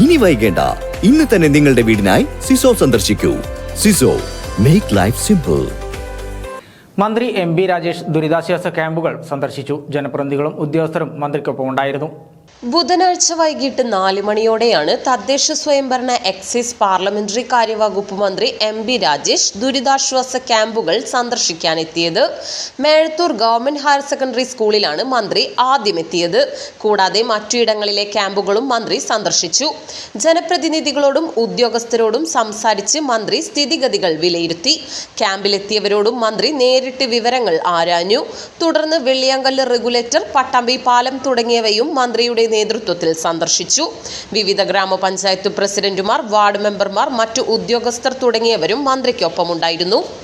ഇനി വൈകേണ്ട. ഇന്ന് തന്നെ നിങ്ങളുടെ വീടിനായി സിസോ സന്ദർശിക്കൂ. സിസോ മേക്ക് ലൈഫ് സിമ്പിൾ മന്ത്രി എം ബി രാജേഷ് ദുരിതാശ്വാസ ക്യാമ്പുകൾ സന്ദർശിച്ചു. ജനപ്രതിനിധികളും ഉദ്യോഗസ്ഥരും മന്ത്രിക്കൊപ്പം ഉണ്ടായിരുന്നു ബുധനാഴ്ച വൈകിട്ട് നാല് മണിയോടെയാണ് തദ്ദേശ സ്വയംഭരണ എക്സൈസ് പാർലമെന്ററി കാര്യവകുപ്പ് മന്ത്രി എം ബി രാജേഷ് ദുരിതാശ്വാസ ക്യാമ്പുകൾ സന്ദർശിക്കാനെത്തിയത്. മേഴത്തൂർ ഗവൺമെന്റ് ഹയർ സെക്കൻഡറി സ്കൂളിലാണ് മന്ത്രി ആദ്യം എത്തിയത് കൂടാതെ മറ്റിടങ്ങളിലെ ക്യാമ്പുകളും മന്ത്രി സന്ദർശിച്ചു. ജനപ്രതിനിധികളോടും ഉദ്യോഗസ്ഥരോടും സംസാരിച്ച് മന്ത്രി സ്ഥിതിഗതികൾ വിലയിരുത്തി. ക്യാമ്പിലെത്തിയവരോടും മന്ത്രി നേരിട്ട് വിവരങ്ങൾ ആരാഞ്ഞു. തുടർന്ന് വെള്ളിയാങ്കല്ല് റെഗുലേറ്റർ പട്ടാമ്പി പാലം തുടങ്ങിയവയും മന്ത്രിയുടെ നേതൃത്വത്തിൽ സന്ദർശിച്ചു. വിവിധ ഗ്രാമപഞ്ചായത്ത് പ്രസിഡന്റുമാർ വാർഡ് മെമ്പർമാർ മറ്റു ഉദ്യോഗസ്ഥർ തുടങ്ങിയവരും മന്ത്രിക്കൊപ്പമുണ്ടായിരുന്നു.